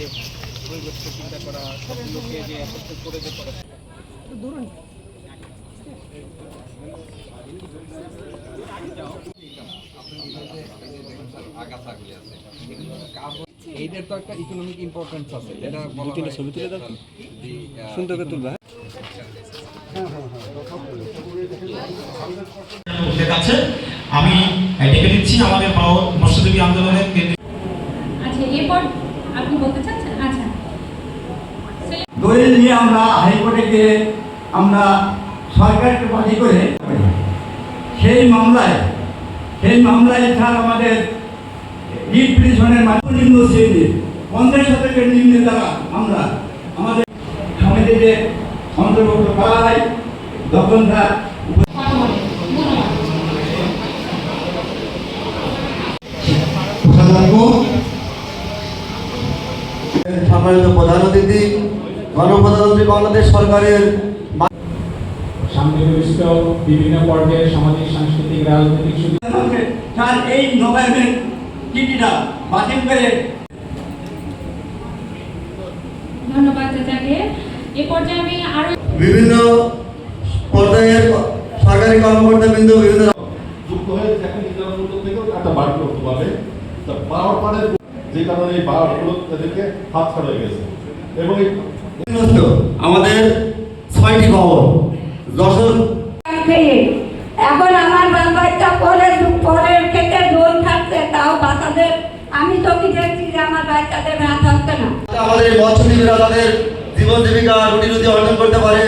যে পরিবেশকে চিন্তা করা সবগুলোকে যে একত্রিত করে যে করা। এইদের তো একটা ইকোনমিক ইম্পর্টেন্স আছে বলা হয় ছবি তুলে দাও। সুন্দর করে তুলবা আমি ডেকে দিচ্ছি আমাদের মৎস্যজীবী আন্দোলনের আচ্ছা এরপর আপনি বলতে চাচ্ছেন? আচ্ছা। দলিল নিয়ে আমরা হাইকোর্টে গিয়ে আমরা সরকারকে বাদী করে সেই মামলায় সেই মামলায় স্যার আমাদের রিট পিটিশনের মাধ্যমে নিম্ন শ্রেণির পঞ্চাশ শতকের নিম্নে দ্বারা আমরা আমাদের সমিতিতে অন্তর্ভুক্ত করা হয় তখন কোষাধ্যক্ষ সম্মানিত প্রধান অতিথি গণপ্রজাতন্ত্রী বাংলাদেশ সরকারের বিভিন্ন পর্যায়ে সামাজিক সাংস্কৃতিক রাজনৈতিক স্যার এই নবায়নের চিঠিটা বাতিল করে ধন্যবাদ চাচাকে। এ পর্যায়ে আমি আরও বিভিন্ন পর্যায়ের সরকারি কর্মকর্তা বিন্দু বিভিন্ন যুক্ত হয়ে থেকেও একটা বাড়ি করতে তা পরে যে কারণে এই বাড়াগুলো তাদেরকে হাত ছাড়া হয়ে গেছে। এবং আমাদের ছয়টি ভবন যশোর এখন আমার বাচ্চা পরে পরের থেকে লোন থাকছে তাও বাচ্চাদের আমি তো কি দেখছি যে আমার বাচ্চাদের হাত হচ্ছে না। আমাদের মৎস্যজীবীরা তাদের জীবন জীবিকা রুটি রুটি অর্জন করতে পারে।